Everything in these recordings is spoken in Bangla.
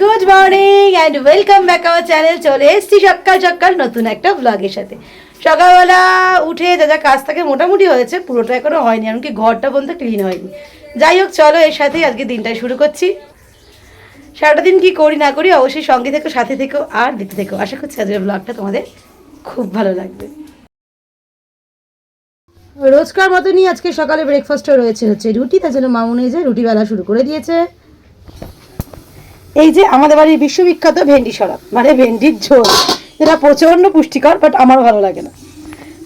Good morning and welcome back our channel চলে এসছি সকাল সকাল নতুন একটা ব্লগের সাথে। সকালবেলা উঠে যা যা কাজ থাকে মোটামুটি হয়েছে, পুরোটা এখনও হয়নি, এমনকি ঘরটা পর্যন্ত ক্লিন হয়নি। যাই হোক, চলো এর সাথেই আজকে দিনটা শুরু করছি। সারাটা দিন কি করি না করি, অবশ্যই সঙ্গে থেকো, সাথে থেকো, আর দেখতে থেকো। আশা করছি আজকের ব্লগটা তোমাদের খুব ভালো লাগবে। রোজকার মতনই আজকে সকালে ব্রেকফাস্টও রয়েছে হচ্ছে রুটি, তার জন্য মামুনি যে রুটি বেলা শুরু করে দিয়েছে। এই যে আমাদের বাড়ির বিশ্ববিখ্যাত ভেন্ডি সরাব মানে ভেন্ডির ঝোল। এটা প্রচণ্ড পুষ্টিকর বাট আমার ভালো লাগে না।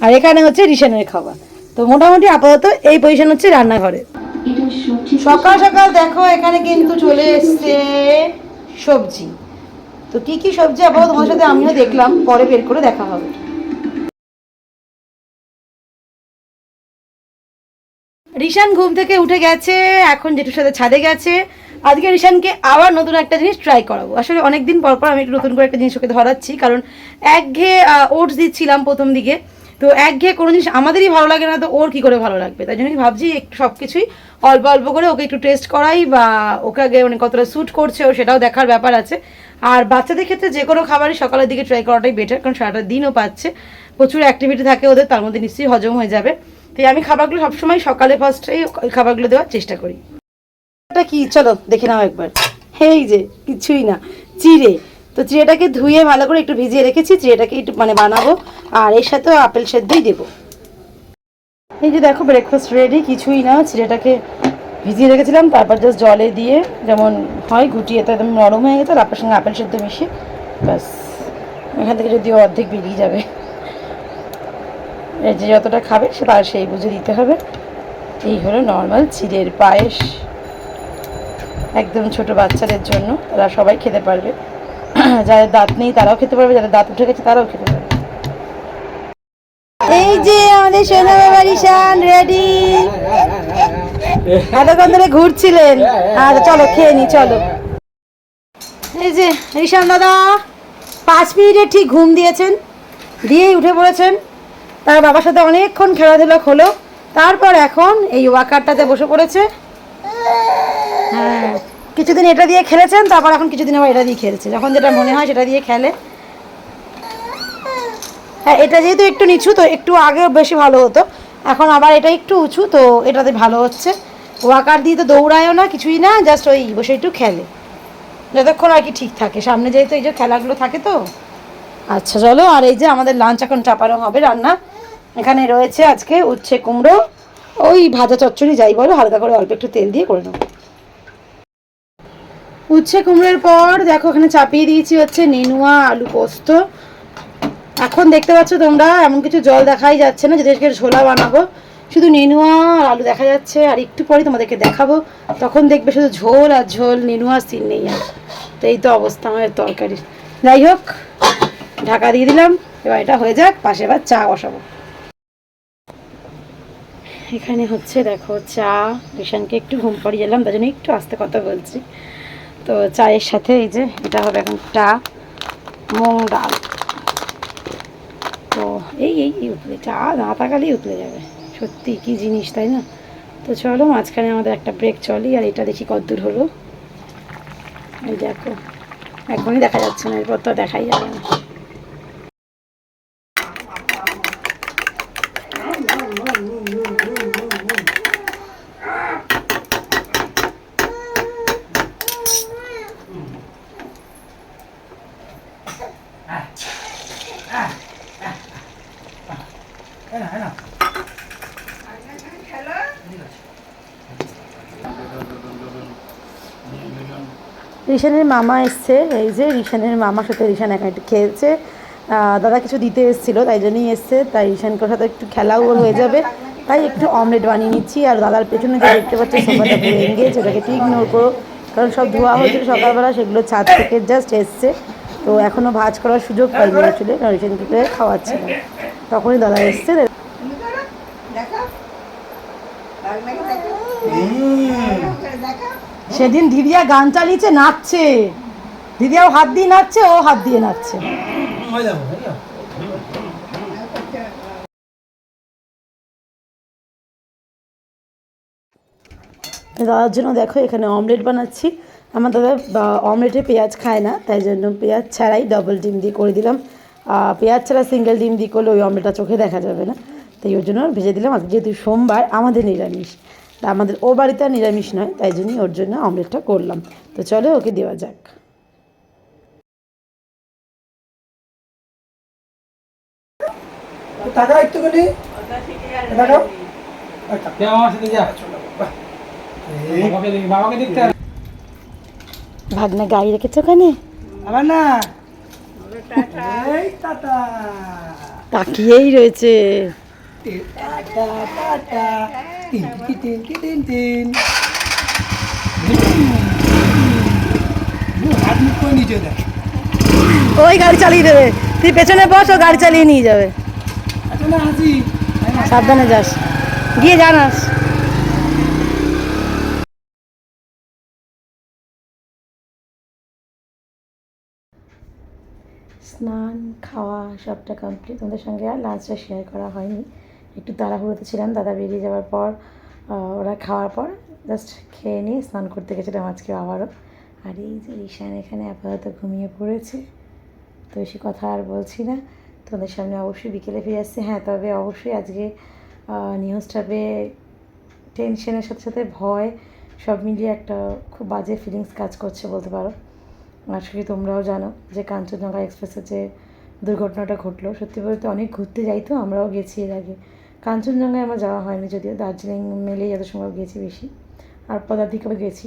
আর এখানে হচ্ছে রিসেনের খাবার। তো মোটামুটি আপাতত এই পজিশন হচ্ছে রান্নাঘরে। সকাল সকাল দেখো, এখানে কিন্তু চলে এসছে সবজি। তো কি কি সবজি আপাতত তোমার সাথে আমিও দেখলাম, পরে বের করে দেখা হবে। রিশান ঘুম থেকে উঠে গেছে, এখন জেঠুর সাথে ছাদে গেছে। আজকে রিশানকে আবার নতুন একটা জিনিস ট্রাই করাবো। আসলে অনেকদিন পর পর আমি একটু নতুন করে একটা জিনিস ওকে ধরাচ্ছি, কারণ একঘেয়ে ওটস দিচ্ছিলাম প্রথম দিকে। তো একঘেয়ে কোনো জিনিস আমাদেরই ভালো লাগে না, তো ওর কি করে ভালো লাগবে? তাই জন্য আমি ভাবছি সব কিছুই অল্প অল্প করে ওকে একটু টেস্ট করাই বা ওকে আগে মানে কতটা স্যুট করছে ও সেটাও দেখার ব্যাপার আছে। আর বাচ্চাদের ক্ষেত্রে যে কোনো খাবারই সকালের দিকে ট্রাই করাটাই বেটার কারণ সারাটা দিনও পাচ্ছে। প্রচুর অ্যাক্টিভিটি থাকে ওদের, তার মধ্যে নিশ্চয়ই হজম হয়ে যাবে। তাই আমি খাবারগুলো সবসময় সকালে ফার্স্টেই খাবারগুলো দেওয়ার চেষ্টা করি। এটা কি, চলো দেখে নাও একবার। এই যে, কিছুই না। চিড়ে। তো চিড়েটাকে ধুয়ে ভালো করে একটু ভিজিয়ে রেখেছি, চিড়েটাকে একটু মানে বানাবো, আর এর সাথেও আপেল সেদ্ধই দেবো। এই যে দেখো ব্রেকফাস্ট রেডি কিছুই না, চিড়েটাকে ভিজিয়ে রেখেছিলাম, তারপর জাস্ট জলে দিয়ে যেমন হয়, গুটিয়ে তো একদম নরম হয়ে গেছে তারপর সঙ্গে আপেল সেদ্ধ মিশিয়ে, ব্যাস। এখান থেকে যদিও অর্ধেক বেরিয়ে যাবে। এই যে যতটা খাবে, সে তার সেই বুঝে দিতে হবে। এই হলো নর্মাল চিড়ের পায়েস। একদম ছোট বাচ্চাদের জন্য তারা সবাই খেতে পারবে। যাদের দাঁত নেই তারাও খেতে পারবে, যাদের দাঁত উঠে গেছে তারাও খেতে পারবে। এই যে আমাদের সোনা বাবা রিশান রেডি এতক্ষণ ধরে ঘুরছিলেন। আচ্ছা চলো, খেয়ে নি, চলো। এই যে রিশান দাদা, পাঁচ মিনিটে ঠিক ঘুম দিয়েছেন, দিয়েই উঠে পড়েছেন। তার বাবার সাথে অনেকক্ষণ খেলাধুলা হলো, তারপর এখন এই ওয়াকারটাতে বসে পড়েছে। হ্যাঁ কিছুদিন এটা দিয়ে খেলেছেন, তারপর এখন কিছুদিন আবার এটা দিয়ে খেলছে। যখন যেটা মনে হয় সেটা দিয়ে খেলে। হ্যাঁ এটা যেহেতু একটু নিচু, তো একটু আগে বেশি ভালো হতো। এখন আবার এটা একটু উঁচু, তো এটাতে ভালো হচ্ছে। ওয়াকার দিয়ে তো দৌড়ায়ও না, কিছুই না জাস্ট ওই বসে একটু খেলে। যতক্ষণ আর কি ঠিক থাকে। সামনে যেহেতু এই যে খেলাগুলো থাকে তো। আচ্ছা চলো, আর এই যে আমাদের লাঞ্চ এখন চাপানো হবে, রান্না। এখানে রয়েছে আজকে উচ্ছে কুমড়ো। ওই ভাজা চচ্চড়ি যাই বলো, হালকা করে অল্প একটু তেল দিয়ে করে নেব। উচ্ছে কুমড়োর পর, দেখো এখানে চাপিয়ে দিয়েছি হচ্ছে নেনুয়া, আলু পোস্ত। এখন দেখতে পাচ্ছ তোমরা, এমন কিছু জল দেখাই যাচ্ছে না যদি আজকে ঝোলা বানাবো। শুধু নেনুয়া আর আলু দেখা যাচ্ছে, আর একটু পরে তোমাদেরকে দেখাবো। তখন দেখবে শুধু ঝোল আর ঝোল নেনুয়া সিন নেই আর। তো এই তো অবস্থা আমাদের তরকারির। যাই হোক, ঢাকা দিয়ে দিলাম, এবার এটা হয়ে যাক, পাশে এবার চা বসাবো। এখানে হচ্ছে দেখো চা রিশানকে একটু ঘুম পাড়িয়ে এলাম, তার জন্য একটু আস্তে কথা বলছি। তো চায়ের সাথে এই যে, এটা হবে এখন টা মুগ ডাল। তো এই এই উতলে, চা না থাকালেই উতলে যাবে। সত্যি, কি জিনিস, তাই না? তো চলো, মাঝখানে আমাদের একটা ব্রেক চলি, আর এটা দেখি কদ্দূর হলো। এই দেখো, এখনই দেখা যাচ্ছে না, এরপর তো দেখাই যাবে না। রিশানের মামা এসছে এই যে রিশানের মামার সাথে রিশান একা একটু খেলছে। আহ, দাদা কিছু দিতে এসেছিল তাই জন্যই এসছে তাই রিশানকে সাথে একটু খেলাও ওর হয়ে যাবে। তাই একটু অমলেট বানিয়ে নিচ্ছি আর দাদার পেছনে যে দেখতে পাচ্ছি সোফাটা পুরো এঙ্গেজ ওটাকে একটু ইগনোর করো। কারণ সব ধোয়া হয়েছিল সকালবেলা সেগুলো ছাদ থেকে জাস্ট এসছে। তো এখনও ভাজ করার সুযোগ পাইনি আসলে কারণ রিশানকে খাওয়াচ্ছিল তখনই দাদা এসছে। সেদিন দিদিয়া গান চালিয়েছে, নাচছে। দিদিয়াও হাত দিয়ে নাচছে, ও হাত দিয়ে নাচছে। দাদার জন্য দেখো, এখানে অমলেট বানাচ্ছি। আমার দাদা অমলেটে পেঁয়াজ খায় না, তাই জন্য পেঁয়াজ ছাড়াই ডবল ডিম দিয়ে করে দিলাম। পেঁয়াজ ছাড়া সিঙ্গেল ডিম দিয়ে করলে ওই অমলেটটা চোখে দেখা যাবে না। তাই ওই জন্য ভেজে দিলাম। আজকে যেহেতু সোমবার, আমাদের নিরামিষ। তা আমাদের ও বাড়িতে আর নিরামিষ নয় তাই জন্যই ওর জন্য অমলেটটা করলাম। তো চলো ওকে দেওয়া যাক। টাকা একটুখানি। ভাগনা গাড়ি রেখেছো ওখানে? আমার না। তাকিয়েই রয়েছে। টাটা টাটা হাত মুখ করে নিচে ওই গাড়ি চালিয়ে দেবে। তুই পেছনে বস ও গাড়ি চালিয়ে নিয়ে যাবে। আচ্ছা সাবধানে যাস। গিয়ে জানাস। স্নান খাওয়া সবটা কমপ্লিট তোমাদের সঙ্গে আর লাঞ্চটা শেয়ার করা হয়নি। একটু তাড়াহুড়োতে ছিলাম, দাদা বেরিয়ে যাওয়ার পর ওরা খাওয়ার পর জাস্ট খেয়ে নিয়ে স্নান করতে গেছিলাম আজকে আবারও। আর এই যে ঈশান এখানে আপাতত ঘুমিয়ে পড়েছে, তো বেশি কথা আর বলছি না। তোমাদের সামনে অবশ্যই বিকেলে ফিরে আসছে। হ্যাঁ তবে অবশ্যই আজকে নিউজটা পেয়ে টেনশনের সাথে সাথে ভয়, সব মিলিয়ে একটা খুব বাজে ফিলিংস কাজ করছে বলতে পারো। আসলে তোমরাও জানো যে কাঞ্চনজঙ্ঘা এক্সপ্রেসে যে দুর্ঘটনাটা ঘটলো, সত্যি বলতে অনেক ঘুরতে যাই তো, আমরাও গেছি এর আগে। কাঞ্চনজঙ্ঘায় আমার যাওয়া হয়নি, যদিও দার্জিলিং মেলেই যত সময় গেছি বেশি। আর পদাতিকেও গেছি।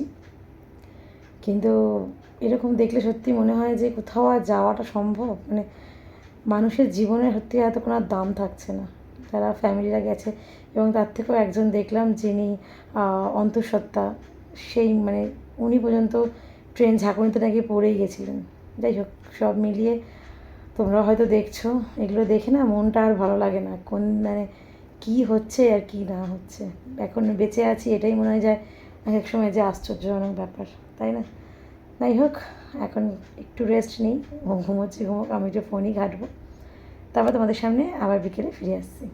কিন্তু এরকম দেখলে সত্যি মনে হয় যে কোথাও আর যাওয়াটা সম্ভব? মানে মানুষের জীবনের সত্যি এত কোনো দাম থাকছে না। যারা ফ্যামিলিরা গেছে এবং তার থেকেও একজন দেখলাম যিনি অন্তঃসত্ত্বা, সেই মানে উনি পর্যন্ত ট্রেন ঝাঁকুনিতে নাকি পড়েই গেছিলেন। যাই হোক, সব মিলিয়ে তোমরা হয়তো দেখছ, এগুলো দেখে না মনটা আর ভালো লাগে না। কোন মানে কী হচ্ছে আর কি না হচ্ছে? এখন বেঁচে আছি, এটাই মনে হয় যায় এক এক সময় যে আশ্চর্যজনক ব্যাপার, তাই না? যাই হোক, এখন একটু রেস্ট নিই, ঘুম ঘুমোচ্ছি, ঘুমোক, আমি একটু ফোনই ঘাটবো। তারপর তোমাদের সামনে আবার বিকেলে ফিরে আসছি।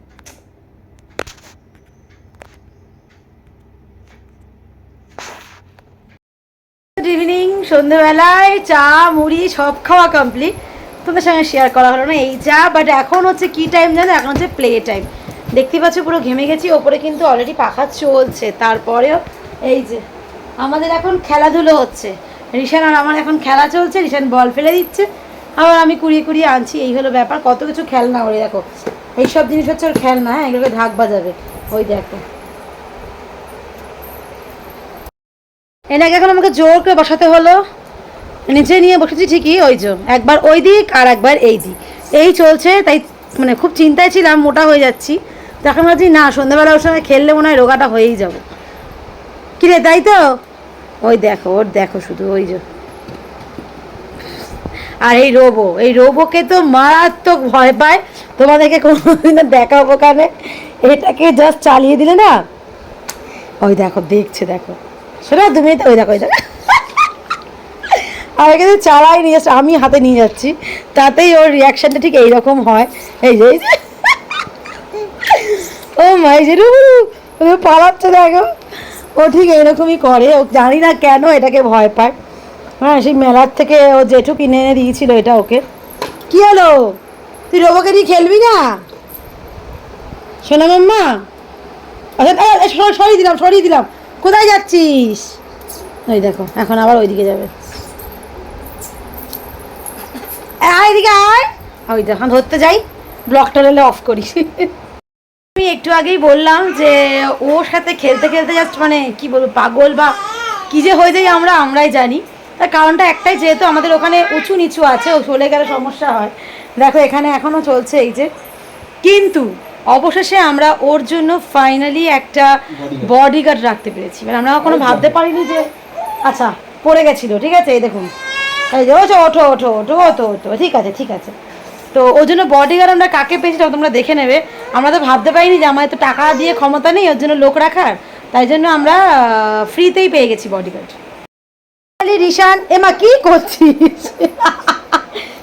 ইভিনিং সন্ধ্যেবেলায় চা, মুড়ি, সব খাওয়া কমপ্লিট তোমাদের সঙ্গে শেয়ার করা হলো না, এই চা বাট এখন হচ্ছে কি টাইম জানো? এখন হচ্ছে প্লে টাইম দেখতে পাচ্ছ, পুরো ঘেমে গেছি। ওপরে কিন্তু অলরেডি পাখা চলছে। তারপরেও এই যে, আমাদের এখন খেলাধুলো হচ্ছে। রিশান আর আমার এখন খেলা চলছে। রিশান বল ফেলে দিচ্ছে। আবার আমি কুড়িয়ে কুড়িয়ে আনছি। এই হলো ব্যাপার। কত কিছু খেলনা ওরে দেখো। এইসব জিনিস হচ্ছে ওর খেলনা হ্যাঁ? এগুলোকে ঢাক বাজাবে। ওই দেখো। এনাকে এখন আমাকে জোর করে বসাতে হলো। নিচে নিয়ে বসেছি ঠিকই, ওই যে, একবার ওই দিক আর একবার এই দিক। এই চলছে, তাই মানে খুব চিন্তায় ছিলাম, মোটা হয়ে যাচ্ছি। তো এখন ভাবছি না, সন্ধ্যাবেলা ওর সঙ্গে খেললে মনে হয় রোগাটা হয়েই যাব। কিরে তাই তো? ওই দেখো, ওর দেখো শুধু, ওই যে। আর এই রোবো, এই রোবোকে তো মারাত্মক ভয় পায়। তোমাদেরকে কোনোদিনও দেখাবো কানে। এটাকে জাস্ট চালিয়ে দিলে না? ওই দেখো, দেখছে, দেখো। শোনা, তুমি ওই দেখো ওই দেখো। আমি কিন্তু চালাই নিয়ে আমি হাতে নিয়ে যাচ্ছি। তাতেই ওর রিয়াকশানটা ঠিক এইরকম হয়। এই যে। ও মাই যে ও পালাচ্ছে দেখো। ও ঠিক এরকমই করে, ও জানি না কেন এটাকে ভয় পায়। হ্যাঁ সেই মেলার থেকে ও জেঠু কিনে এনে দিয়েছিল এটা ওকে। কি হলো? তুই রোবোকে দিয়ে খেলবি না? শোনা মাম্মা? আচ্ছা সরিয়ে দিলাম সরিয়ে দিলাম। কোথায় যাচ্ছিস? ওই দেখো, এখন আবার ওইদিকে যাবে। এদিকে আয়। ওই যখন ধরতে যাই ব্লকটা রেলে অফ করি। আমি একটু আগেই বললাম যে ওর সাথে খেলতে খেলতে জাস্ট মানে কি বলব পাগল বা কি যে হয়ে যায় আমরা আমরাই জানি। তার কারণটা একটাই যেহেতু আমাদের ওখানে উঁচু নিচু আছে ও চলে গেলে সমস্যা হয়। দেখো এখানে এখনও চলছে এই যে। কিন্তু অবশেষে আমরা ওর জন্য ফাইনালি একটা বডিগার্ড রাখতে পেরেছি। মানে আমরা কখনো ভাবতে পারিনি যে আচ্ছা পড়ে গেছিল ঠিক আছে? এই দেখুন। এই যে ওঠো ওঠো ওঠো ওঠো ওঠো ওঠো ঠিক আছে ঠিক আছে। তো ওর জন্য বডিগার্ড আমরা কাকে পেয়েছি সেটা তোমরা দেখে নেবে। আমরা তো ভাবতে পারিনি যে আমার তো টাকা দিয়ে ক্ষমতা নেই, ওর জন্য লোক রাখার। তাই জন্য আমরা ফ্রিতেই পেয়ে গেছি বডিগার্ড রিশান, এমা, কি করছিস?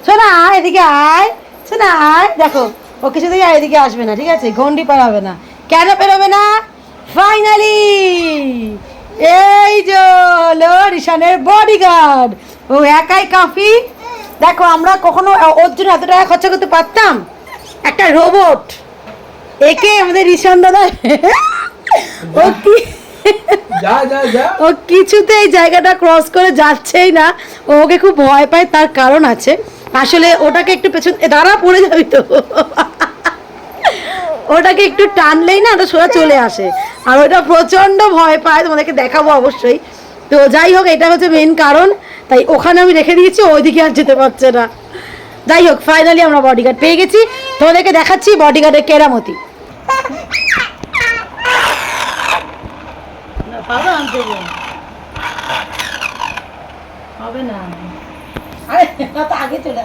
শোনা, আয় এদিকে আয়। শোনা, আয়। দেখো, ও কিছুতেই আর এদিকে আসবে না, ঠিক আছে? গন্ডি পারাবে না। কেন পেরোবে না? ফাইনালি এই যে হলো রিশানের বডিগার্ড ও একাই কাফি দেখো আমরা কখনো ওর জন্য এত টাকা খরচা করতে পারতাম? একটা রোবট একে আমাদের রিশান দাদা ও কি ও কিছুতে এই জায়গাটা ক্রস করে যাচ্ছেই না। ও ওকে খুব ভয় পায় তার কারণ আছে। আসলে ওটাকে একটু পেছন দাঁড়া পড়ে যাবি তো। ওটাকে একটু টানলেই না ওটা সোজা চলে আসে। আর ওটা প্রচণ্ড ভয় পায় তোমাদেরকে দেখাবো অবশ্যই। তো যাই হোক এটা হচ্ছে মেন কারণ। তাই ওখানে আমি রেখে দিয়েছি, ওইদিকে আর যেতে পারছে না। যাই হোক ফাইনালি আমরা বডিগার্ড পেয়ে গেছি। তোমাদেরকে দেখাচ্ছি বডিগার্ডের কেরামতি। হবে না। আরে আগে চলে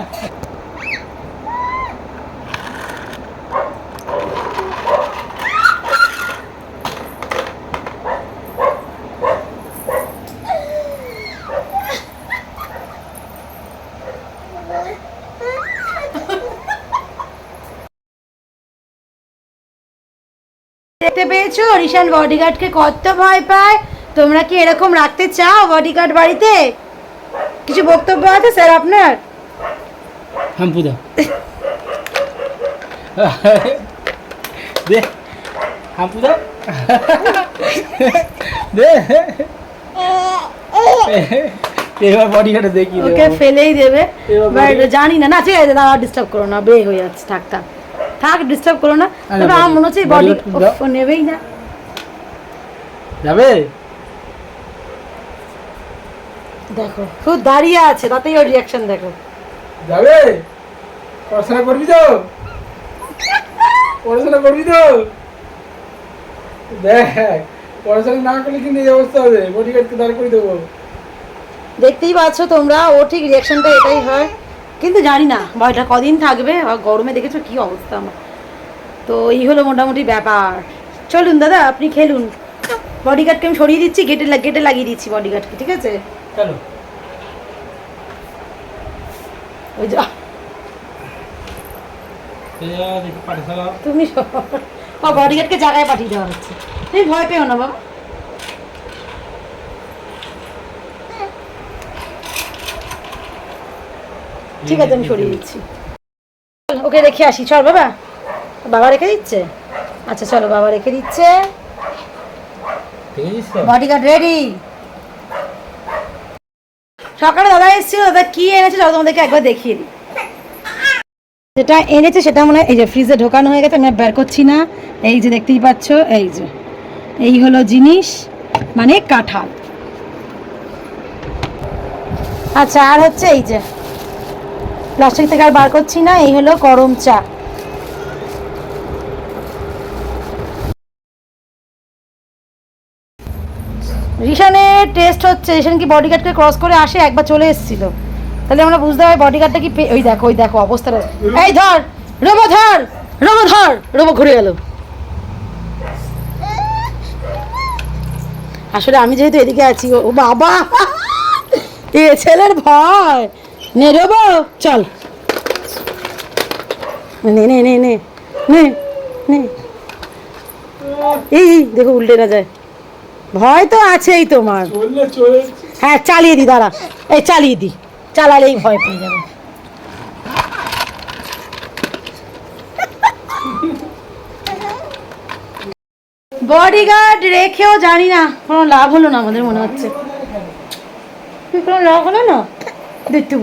পেয়েছ রিশান বডিগার্ডকে কত ভয় পায়? তোমরা কি এরকম রাখতে চাও বডিগার্ড বাড়িতে? কিছু বক্তব্য আছে স্যার আপনার? হাম্পু দাও দে হাম্পু দে। এবার বডি কাটা দেখি ওকে ফেলেই দেবে। বাট জানি না না ঠিক আছে দাঁড়া ডিস্টার্ব করো না বে হয়ে যাচ্ছে থাক থাক। থাক ডিস্টার্ব করো না। তবে আমার মনে হচ্ছে বডি নেবেই না। যাবে? দেখো খুব দাঁড়িয়ে আছে তাতেই ওর রিয়াকশন দেখো। যাবে? পড়াশোনা করবি তো? পড়াশোনা করবি তো? দেখ পড়াশোনা না করলে কিন্তু এই অবস্থা হবে। বডি গার্ডকে দাঁড় করে দেবো। দেখতেই পাচ্ছ তোমরা ও ঠিক রিয়াকশনটা এটাই হয়। কিন্তু জানি না এটা কদিন থাকবে? আর গরমে দেখেছ কি অবস্থা আমার। তো এই হলো মোটামুটি ব্যাপার। চলুন দাদা আপনি খেলুন। বডিগার্ডকে আমি সরিয়ে দিচ্ছি গেটে গেটে লাগিয়ে দিচ্ছি বডিগার্ডকে ঠিক আছে? চলো। ওই যা। তুমি বডিগার্ডকে জায়গায় পাঠিয়ে দেওয়া হচ্ছে। তুমি ভয় পেও না বাবা। ঠিক আছে আমি সরিয়ে দিচ্ছি। ওকে রেখে আসি। চল বাবা। বাবা রেখে দিচ্ছে? আচ্ছা চলো বাবা রেখে দিচ্ছে। বডিগার্ড রেডি সকালে দাদা এসেছিল দাদা কি এনেছে চলো তোমাদেরকে একবার দেখিয়ে দিই। যেটা এনেছে সেটা মনে হয় এই যে ফ্রিজে ঢোকানো হয়ে গেছে আমি বের করছি না। এই যে দেখতেই পাচ্ছ এই যে। এই হলো জিনিস মানে কাঁঠাল। আচ্ছা আর হচ্ছে এই যে। প্লাস্টিক থেকে আর বার করছি না, এই হলো গরম চা। রিশানের টেস্ট হচ্ছে, রিশান কি বডিগার্ডকে ক্রস করে আসে, একবার চলে এসেছিল। তাহলে আমরা বুঝতে পারি বডিগার্ডটা কি ওই দেখো ওই দেখো অবস্থাটা। এই ধর, রোবো ধর রোবো ধর, রোবো ঘুরে গেল আসলে আমি যেহেতু এদিকে আছি, ও বাবা, এ ছেলের ভয়। নে রোবো চল। নে নে নে নে নে নে। এই দেখো উল্টে না যায়। ভয় তো আছেই তোমার। হ্যাঁ চালিয়ে দি দাঁড়া। এই চালিয়ে দি। চালালেই ভয় পেয়ে যাবে। বডিগার্ড রেখেও জানি না কোনো লাভ হলো না আমাদের মনে হচ্ছে। কোনো লাভ হলো না? দেখতে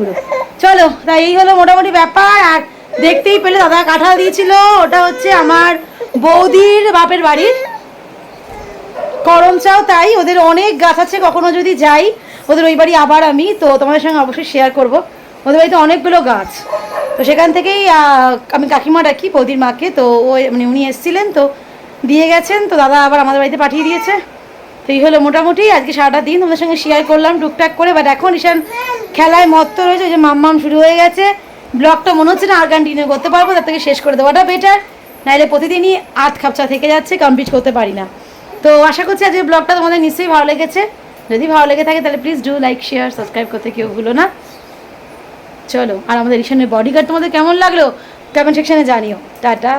চলো তাই এই হলো মোটামুটি ব্যাপার। আর দেখতেই পেলে দাদা কাঁঠাল দিয়েছিল, ওটা হচ্ছে আমার বৌদির বাপের বাড়ির করম চাও তাই, ওদের অনেক গাছ আছে, কখনো যদি যাই, ওদের ওই বাড়ি আবার আমি। তো তোমাদের সঙ্গে অবশ্যই শেয়ার করব। ওদের বাড়িতে অনেকগুলো গাছ। তো সেখান থেকেই আমি কাকিমা ডাকি, বৌদির মাকে। তো ও মানে উনি এসেছিলেন, তো দিয়ে গেছেন। তো দাদা আবার আমাদের বাড়িতে পাঠিয়ে দিয়েছে। তো এই হলো মোটামুটি, আজকে সারাটা দিন তোমাদের সঙ্গে শেয়ার করলাম টুকটাক করে বাট এখন ঈশান খেলায় মত্ত রয়েছে যে মাম্মাম শুরু হয়ে গেছে। ব্লগটা মনে হচ্ছে না আর কন্টিনিউ করতে পারব, তার থেকে শেষ করে দেওয়াটা বেটার নাহলে প্রতিদিনই আধ খাপচা থেকে যাচ্ছে কমপ্লিট করতে পারি না। তো আশা করছি আজকের ব্লগটা তোমাদের নিশ্চয়ই ভালো লেগেছে। যদি ভালো লেগে থাকে, তাহলে please do like share subscribe করতে কেউ ভুলো না। চলো, আর আমাদের ঈশানের বডিগার্ড তোমাদের কেমন লাগল? কমেন্ট সেকশনে জানিও। টাটা।